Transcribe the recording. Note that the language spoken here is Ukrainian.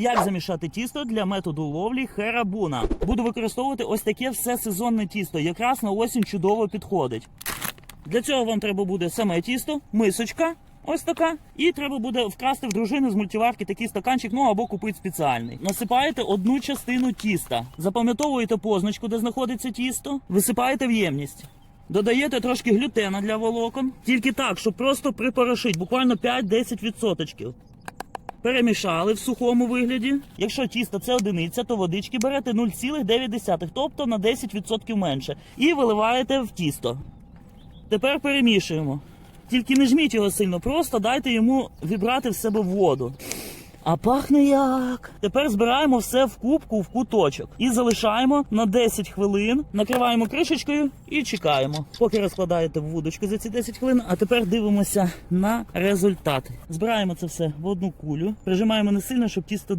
Як замішати тісто для методу ловлі херабуна? Буду використовувати ось таке все сезонне тісто. Якраз на осінь чудово підходить. Для цього вам треба буде саме тісто, мисочка, ось така, і треба буде вкрасти в дружини з мультиварки такий стаканчик, ну або купити спеціальний. Насипаєте одну частину тіста, запам'ятовуєте позначку, де знаходиться тісто, висипаєте в ємність. Додаєте трошки глютена для волокон, тільки так, щоб просто припорошити, буквально 5-10%. Перемішали в сухому вигляді. Якщо тісто це одиниця, то водички берете 0,9, тобто на 10% менше. І виливаєте в тісто. Тепер перемішуємо. Тільки не жміть його сильно, просто дайте йому вібрати в себе воду. А пахне як. Тепер збираємо все в кубку в куточок і залишаємо на 10 хвилин, накриваємо кришечкою і чекаємо. Поки розкладаєте в вудочку за ці 10 хвилин, а тепер дивимося на результат. Збираємо це все в одну кулю, прижимаємо не сильно, щоб тісто